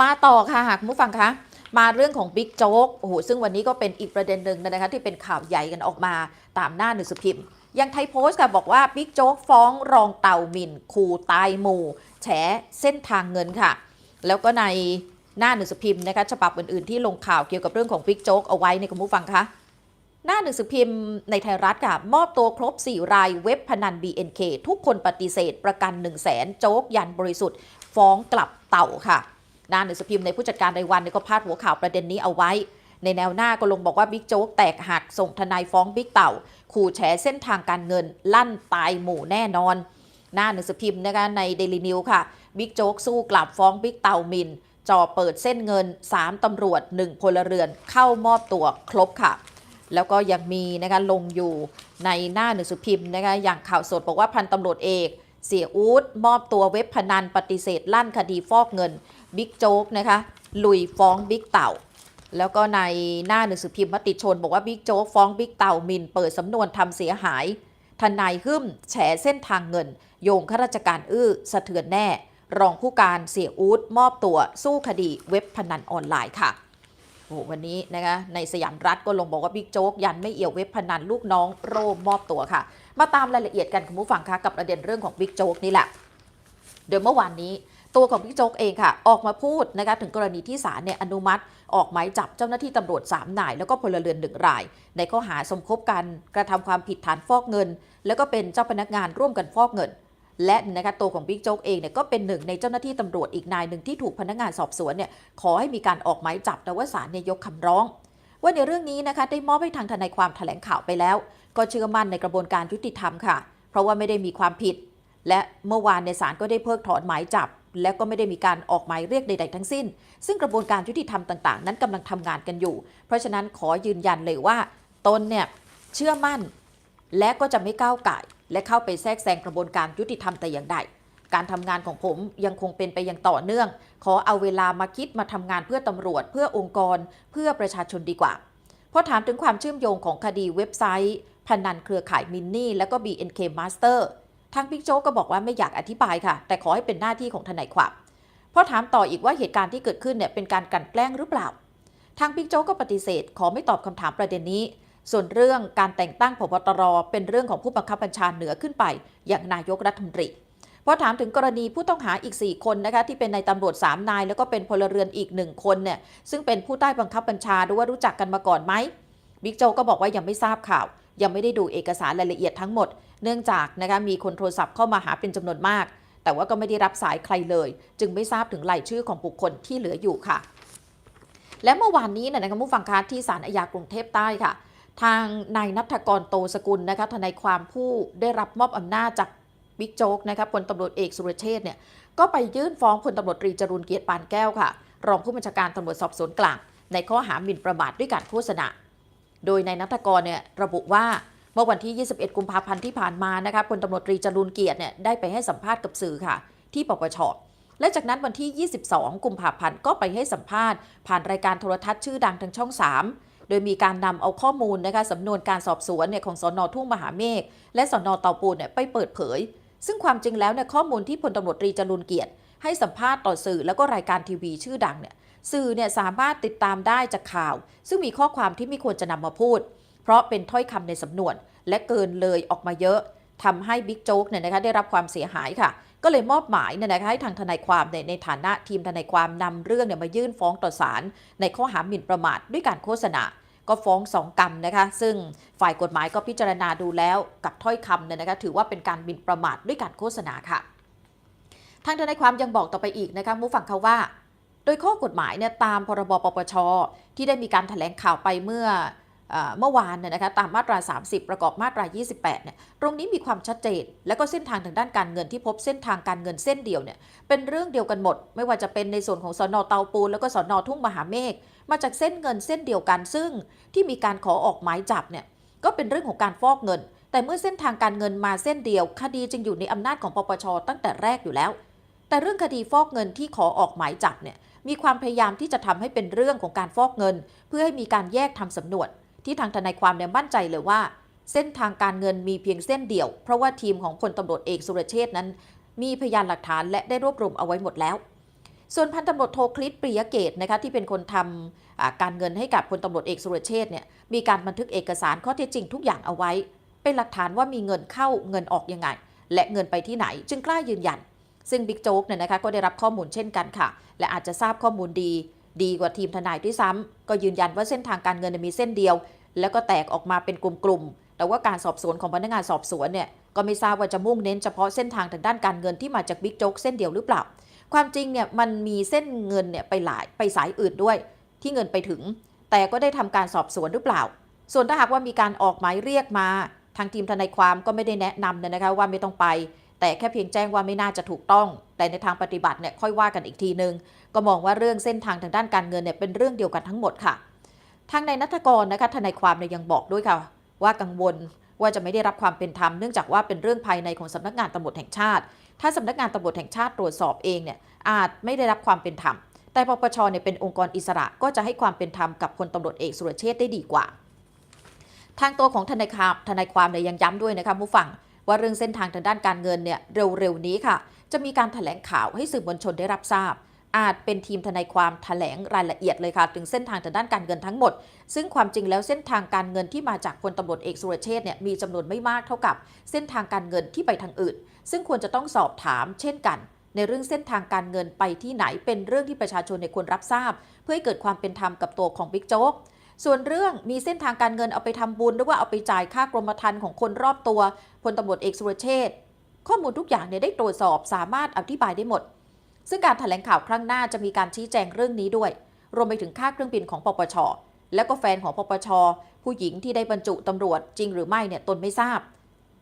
มาต่อค่ะคุณผู้ฟังคะมาเรื่องของบิ๊กโจ๊กโอ้โหซึ่งวันนี้ก็เป็นอีกประเด็นหนึ่งนะคะที่เป็นข่าวใหญ่กันออกมาตามหน้าหนังสือพิมพ์ ยังไทยโพสต์ค่ะบอกว่าบิ๊กโจ๊กฟ้องรองเต่าหมินขู่ตายหมู่แฉเส้นทางเงินค่ะ แล้วก็ในหน้าหนังสือพิมพ์นะคะฉบับอื่นๆที่ลงข่าวเกี่ยวกับเรื่องของบิ๊กโจ๊กเอาไว้ในคุณผู้ฟังคะหน้าหนังสือพิมพ์ในไทยรัฐค่ะ มอบตัวครบ 4 รายเว็บพนัน BNK ทุกคนปฏิเสธประกัน 1 0 0 0 0แสนโจ๊กยันบริสุทธิ์ ฟ้องกลับเต่าค่ะ น้าหนังสือพิมพ์ในผู้จัดการรายวันก็พาดหัวข่าวประเด็นนี้เอาไว้ ในแนวหน้าก็ลงบอกว่าบิ๊กโจ๊กแตกหักส่งทนายฟ้องบิ๊กเต่า ขู่แฉเส้นทางการเงิน ลั่นตายหมู่แน่นอน หน้าหนังสือพิมพ์นะคะในเดลินิวค่ะบิ๊กโจ๊กสู้กลับฟ้องบิ๊กเต่ามินจ่อเปิดเส้นเงิน 3 ตำรวจ 1 พลเรือนเข้ามอบตัวครบค่ะ แล้วก็ยังมีนะคะลงอยู่ในหน้าหนังสือพิมพ์นะคะอย่างข่าวสดบอกว่าพันตำรวจเอก เสียอูดมอบตัวเว็บพนันปฏิเสธลั่นคดีฟอกเงิน บิ๊กโจ๊กนะคะลุยฟ้องบิ๊กเต่า แล้วก็ในหน้าหนังสือพิมพ์มติชน บอกว่าบิ๊กโจ๊กฟ้องบิ๊กเต่ามินเปิดสำนวนทำเสียหาย ทนายหึ่มแฉเส้นทางเงิน โยงข้าราชการอื้อสะเทือนแน่ รองผู้การเสียอูดมอบตัวสู้คดีเว็บพนันออนไลน์ค่ะโอ้วันนี้นะคะในสยามรัฐก็ลงบอกว่าบิ๊กโจ๊กยันไม่เอี่ยวเว็บพนันลูกน้องโรมมอบตัวค่ะ มาตามรายละเอียดกันคุณผู้ฟังคะกับประเด็นเรื่องของบิ๊กโจ๊กนี่แหละ โดยเมื่อวานนี้ ตัวของบิ๊กโจ๊กเองค่ะ ออกมาพูดนะคะถึงกรณีที่ศาลเนี่ยอนุมัติ ออกหมายจับเจ้าหน้าที่ตำรวจ 3 นาย แล้วก็พลเรือนหนึ่งราย ในข้อหาสมคบกันกระทำความผิดฐานฟอกเงิน แล้วก็เป็นเจ้าพนักงานร่วมกันฟอกเงิน และนะคะตัวของบิ๊กโจ๊กเองเนี่ยก็เป็นหนึ่งในเจ้าหน้าที่ตำรวจอีกนายหนึ่งที่ถูกพนักงานสอบสวนเนี่ยขอให้มีการออกหมายจับแต่ว่าศาลเนี่ยยกคำร้อง ว่าในเรื่องนี้นะคะได้มอบให้ทางทนายความแถลงข่าวไปแล้ว ก็เชื่อมั่นในกระบวนการยุติธรรมค่ะ เพราะว่าไม่ได้มีความผิด และเมื่อวานในศาลก็ได้เพิกถอนหมายจับ และก็ไม่ได้มีการออกหมายเรียกใด ๆ ทั้งสิ้น ซึ่งกระบวนการยุติธรรมต่างๆ นั้นกำลังทำงานกันอยู่ เพราะฉะนั้นขอยืนยันเลยว่าตนเนี่ยเชื่อมั่น และก็จะไม่ก้าวไก่และเข้าไปแทรกแซงกระบวนการยุติธรรมแต่อย่างใดการทำงานของผมยังคงเป็นไปอย่างต่อเนื่อง ขอเอาเวลามาคิดมาทำงานเพื่อตำรวจ เพื่อองค์กร เพื่อประชาชนดีกว่าพอถามถึงความเชื่อมโยงของคดีเว็บไซต์ พนันเครือข่ายมินนี่และก็ BNK Master ทางบิ๊กโจ๊กก็บอกว่าไม่อยากอธิบายค่ะ แต่ขอให้เป็นหน้าที่ของทนายความพอถามต่ออีกว่าเหตุการณ์ที่เกิดขึ้นเนี่ยเป็นการกันแกล้งหรือเปล่า ทางบิ๊กโจ๊กก็ปฏิเสธ ขอไม่ตอบคำถามประเด็นนี้ ส่วนเรื่องการแต่งตั้งผบตรเป็นเรื่องของผู้บังคับบัญชาเหนือขึ้นไป อย่างนายกรัฐมนตรีพอถามถึงกรณีผู้ต้องหาอีก 4 คนนะคะที่เป็นนายตำรวจ 3 นาย แล้วก็เป็นพลเรือนอีก1คนเนี่ยซึ่งเป็นผู้ใต้บังคับบัญชาดูว่ารู้จักกันมาก่อนไหมบิ๊กโจ๊กก็บอกว่ายังไม่ทราบข่าว ยังไม่ได้ดูเอกสารรายละเอียดทั้งหมด เนื่องจากนะคะมีคนโทรศัพท์เข้ามาหาเป็นจำนวนมาก แต่ว่าก็ไม่ได้รับสายใครเลย จึงไม่ทราบถึงรายชื่อของบุคคลที่เหลืออยู่ค่ะ และเมื่อวานนี้นะนะคะผู้ฟังคะที่ศาลอาญากรุงเทพใต้ค่ะ ทางนายนัทกรโตสกุลนะคะทนายความผู้ได้รับมอบอำนาจจากบิ๊กโจ๊กนะคะพลตำรวจเอกสุรเชษ์เนี่ยก็ไปยื่นฟ้องพลตำรวจตรีจรูนเกียรติปานแก้วค่ะ รองผู้บัญชาการตำรวจสอบสวนกลาง ในข้อหาหมิ่นประมาทด้วยการโฆษณา โดยนายนัทกรเนี่ยระบุว่าเมื่อวันที่ 21 กุมภาพันธ์ที่ผ่านมานะคะพลตำรวจตรีจรูนเกียรติเนี่ยได้ไปให้สัมภาษณ์กับสื่อค่ะ ที่ปปชและจากนั้นวันที่ 22 กุมภาพันธ์ก็ไปให้สัมภาษณ์ ผ่านรายการโทรทัศน์ชื่อดังทางช่อง 3 โดยมีการนำเอาข้อมูลนะคะสำนวนการสอบสวนเนี่ยของสอนอทุ่งมหาเมฆและสอนอเตาปูนเนี่ยไปเปิดเผย ซึ่งความจริงแล้วเนี่ยข้อมูลที่พลตำรวจตรีจรูนเกียรติ ให้สัมภาษณ์ต่อสื่อแล้วก็รายการทีวีชื่อดังเนี่ย สื่อเนี่ยสามารถติดตามได้จากข่าว ซึ่งมีข้อความที่ไม่ควรจะนำมาพูด เพราะเป็นถ้อยคำในสำนวน และเกินเลยออกมาเยอะทำให้บิ๊กโจ๊กเนี่ยนะคะได้รับความเสียหายค่ะ ก็เลยมอบหมายเนี่ยนะคะให้ทางทนายความในในฐานะทีมทนายความนำเรื่องเนี่ยมายื่นฟ้องต่อศาลในข้อหาหมิ่นประมาทด้วยการโฆษณาก็ฟ้องสองกรรมนะคะ ซึ่งฝ่ายกฎหมายก็พิจารณาดูแล้วกับถ้อยคำเนี่ยนะคะถือว่าเป็นการหมิ่นประมาทด้วยการโฆษณาค่ะ ทางทนายความยังบอกต่อไปอีกนะคะมูฟังเขาว่า โดยข้อกฎหมายเนี่ยตามพรบปปช ที่ได้มีการแถลงข่าวไปเมื่อเอ่อเมื่อวานเนี่ยนะคะตามมาตรา 30 ประกอบมาตรา 28เนี่ยตรงนี้มีความชัดเจน และก็เส้นทางทางด้านการเงินที่พบเส้นทางการเงินเส้นเดียวเนี่ยเป็นเรื่องเดียวกันหมด ไม่ว่าจะเป็นในส่วนของสอนอเตาปูนแล้วก็สอนอทุ่งมหาเมฆมาจากเส้นเงินเส้นเดียวกัน ซึ่งที่มีการขอออกหมายจับเนี่ยก็เป็นเรื่องของการฟอกเงิน แต่เมื่อเส้นทางการเงินมาเส้นเดียว คดีจึงอยู่ในอำนาจของปปชตั้งแต่แรกอยู่แล้ว แต่เรื่องคดีฟอกเงินที่ขอออกหมายจับเนี่ย มีความพยายามที่จะทำให้เป็นเรื่องของการฟอกเงิน เพื่อให้มีการแยกทำสำนวน ที่ทางทนายความเนี่ยมั่นใจเลยว่า เส้นทางการเงินมีเพียงเส้นเดียว เพราะว่าทีมของพลตำรวจเอกสุรเชษนั้น มีพยานหลักฐานและได้รวบรวมเอาไว้หมดแล้ว ส่วนพันตำรวจโทคลิตปริยเกตนะคะที่เป็นคนทำอ่าการเงินให้กับพลตำรวจเอกสุรเชษเนี่ยมีการบันทึกเอกสารข้อเท็จจริงทุกอย่างเอาไว้ เป็นหลักฐานว่ามีเงินเข้าเงินออกยังไง และเงินไปที่ไหน จึงกล้ายืนยัน ซึ่งบิ๊กโจ๊กเนี่ยนะคะก็ได้รับข้อมูลเช่นกันค่ะ และอาจจะทราบข้อมูลดี ดีกว่าทีมทนายด้วยซ้ำก็ยืนยันว่าเส้นทางการเงินมีเส้นเดียว แล้วก็แตกออกมาเป็นกลุ่มๆแต่ว่าการสอบสวนของพนักงานสอบสวนเนี่ยก็ไม่ทราบว่าจะมุ่งเน้นเฉพาะเส้นทางทางด้านการเงินที่มาจากบิ๊กโจ๊กเส้นเดียวหรือเปล่า ความจริงเนี่ยมันมีเส้นเงินเนี่ยไปหลายไปสายอื่นด้วย ที่เงินไปถึง แต่ก็ได้ทำการสอบสวนหรือเปล่า ส่วนถ้าหากว่ามีการออกหมายเรียกมา ทางทีมทนายความก็ไม่ได้แนะนำเนี่ยนะคะว่าไม่ต้องไป แต่แค่เพียงแจ้งว่าไม่น่าจะถูกต้อง แต่ในทางปฏิบัติเนี่ยค่อยว่ากันอีกทีนึง ก็มองว่าเรื่องเส้นทางทางด้านการเงินเนี่ยเป็นเรื่องเดียวกันทั้งหมดค่ะ ทางในายนัทกรนะคะทนายความเนี่ยยังบอกด้วยค่ะ ว่ากังวลว่าจะไม่ได้รับความเป็นธรรมเนื่องจากว่าเป็นเรื่องภายในของสำนักงานตำรวจแห่งชาติ ถ้าสำนักงานตำรวจแห่งชาติตรวจสอบเองเนี่ยอาจไม่ได้รับความเป็นธรรม แต่ปปชเนี่ยเป็นองค์กรอิสระก็จะให้ความเป็นธรรมกับพลตำรวจเอกสุรเชษได้ดีกว่า ทางตัวของทนายความทนายความเนี่ยยังย้ำด้วยนะคะผู้ฟัง ว่าเรื่องเส้นทางทางด้านการเงินเนี่ยเร็วๆนี้ค่ะ จะมีการถแถลงข่าวให้สื่อมวลชนได้รับทราบ อาจเป็นทีมทนายความแถลงรายละเอียดเลยค่ะ ถึงเส้นทางทางด้านการเงินทั้งหมด ซึ่งความจริงแล้วเส้นทางการเงินที่มาจากพลตำรวจเอกสุรเชษ์เนี่ยมีจำนวนไม่มากเท่ากับเส้นทางการเงินที่ไปทางอื่น ซึ่งควรจะต้องสอบถาม เช่นกันในเรื่องเส้นทางการเงินไปที่ไหนเป็นเรื่องที่ประชาชนในควรรับทราบ เพื่อให้เกิดความเป็นธรรมกับตัวของบิ๊กโจ๊ก ส่วนเรื่องมีเส้นทางการเงินเอาไปทำบุญหรือว่าเอาไปจ่ายค่ากรมธรรม์ของคนรอบตัวพลตำรวจเอกสุรเชษฐ์ข้อมูลทุกอย่างเนี่ยได้ตรวจสอบสามารถอธิบายได้หมด ซึ่งการถแถลงข่าวครั้งหน้าจะมีการชี้แจงเรื่องนี้ด้วย รวมไปถึงค่าเครื่องบินของปปช แล้วก็แฟนของปปช ผู้หญิงที่ได้บรรจุตำรวจจริงหรือไม่เนี่ยตนไม่ทราบ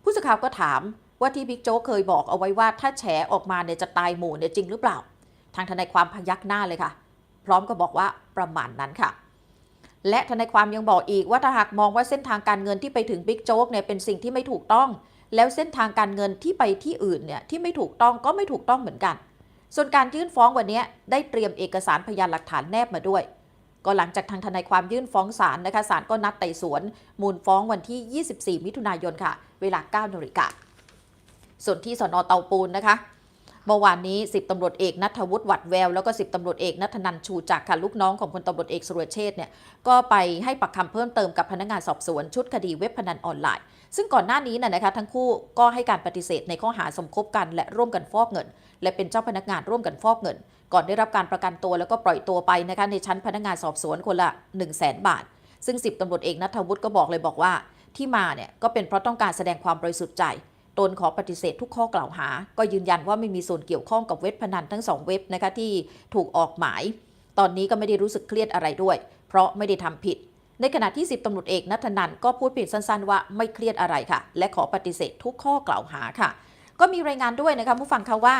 ผู้สื่อข่าวก็ถามว่าที่บิ๊กโจ๊กเคยบอกเอาไว้ว่าถ้าแฉออกมาเนี่ยจะตายหมู่เนี่ยจริงหรือเปล่า ทางทนายความพยักหน้าเลยค่ะ พร้อมกับบอกว่าประมาณนั้นค่ะ และทนายความยังบอกอีกว่าถ้าหากมองว่าเส้นทางการเงินที่ไปถึงบิ๊กโจ๊กเนี่ยเป็นสิ่งที่ไม่ถูกต้อง แล้วเส้นทางการเงินที่ไปที่อื่นเนี่ยที่ไม่ถูกต้องก็ไม่ถูกต้องเหมือนกัน ส่วนการยื่นฟ้องวันนี้ได้เตรียมเอกสารพยานหลักฐานแนบมาด้วย ก็หลังจากทางทนายความยื่นฟ้องศาลนะคะศาลก็นัดไต่สวน มูลฟ้องวันที่ 24 มิถุนายนค่ะ เวลา9นาฬิกาส่วนที่สนเตาปูนนะคะ เมื่อวานนี้ 10ตำรวจเอกนัทวุฒิหวัดแวว แล้วก็ 10ตำรวจเอกนัทนันชูจักค่ะลูกน้องของพลตำรวจเอกสุรเชษ์เนี่ยก็ไปให้ปักคำเพิ่มเติมกับพนักงานสอบสวนชุดคดีเว็บพนันออนไลน์ ซึ่งก่อนหน้านี้นะนะคะทั้งคู่ก็ให้การปฏิเสธในข้อหาสมคบกันและร่วมกันฟอกเงิน และเป็นเจ้าพนักงานร่วมกันฟอกเงิน ก่อนได้รับการประกันตัวแล้วก็ปล่อยตัวไปนะคะในชั้นพนักงานสอบสวนคนละ 1 0 0 0 0แบาท ซึ่ง 10ตำรวจเอกนัทวุฒิก็บอกเลยบอกว่า ที่มาเนี่ยก็เป็นเพราะต้องการแสดงความบริสุทธิ์ใจ ตนขอปฏิเสธทุกข้อกล่าวหา ก็ยืนยันว่าไม่มีส่วนเกี่ยวข้องกับเว็บพนันทั้งสองเว็บนะคะที่ถูกออกหมาย ตอนนี้ก็ไม่ได้รู้สึกเครียดอะไรด้วย เพราะไม่ได้ทำผิด ในขณะที่10ตำรวจเอกนัทนันก็พูดเพียงสั้นๆ ว่าไม่เครียดอะไรค่ะ และขอปฏิเสธทุกข้อกล่าวหาค่ะ ก็มีรายงานด้วยนะคะผู้ฟังคะว่า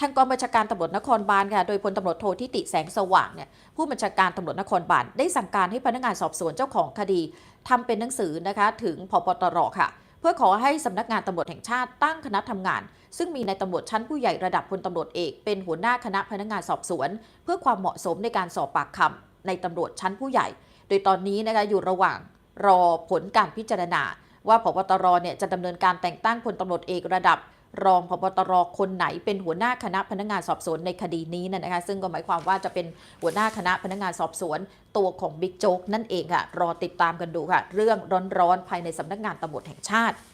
ทางกองบัญชาการตำรวจนครบาลค่ะ โดยพลตำรวจโททิติแสงสว่างเนี่ย ผู้บัญชาการตำรวจนครบาลได้สั่งการให้พนักงานสอบสวนเจ้าของคดีทำเป็นหนังสือนะคะ ถึงพปตรค่ะเพื่อขอให้สำนักงานตำรวจแห่งชาติตั้งคณะทำงาน ซึ่งมีนายตำรวจชั้นผู้ใหญ่ระดับพลตำรวจเอกเป็นหัวหน้าคณะพนักงานสอบสวน เพื่อความเหมาะสมในการสอบปากคำในตำรวจชั้นผู้ใหญ่ โดยตอนนี้นะคะอยู่ระหว่างรอผลการพิจารณา ว่าพบตรเนี่ยจะดำเนินการแต่งตั้งพลตำรวจเอกระดับ รองพบตรคนไหนเป็นหัวหน้าคณะพนักงานสอบสวนในคดีนี้นะคะ ซึ่งก็หมายความว่าจะเป็นหัวหน้าคณะพนักงานสอบสวน ตัวของบิ๊กโจ๊กนั่นเองค่ะ รอติดตามกันดูค่ะ เรื่องร้อนๆภายในสำนักงานตำรวจแห่งชาติ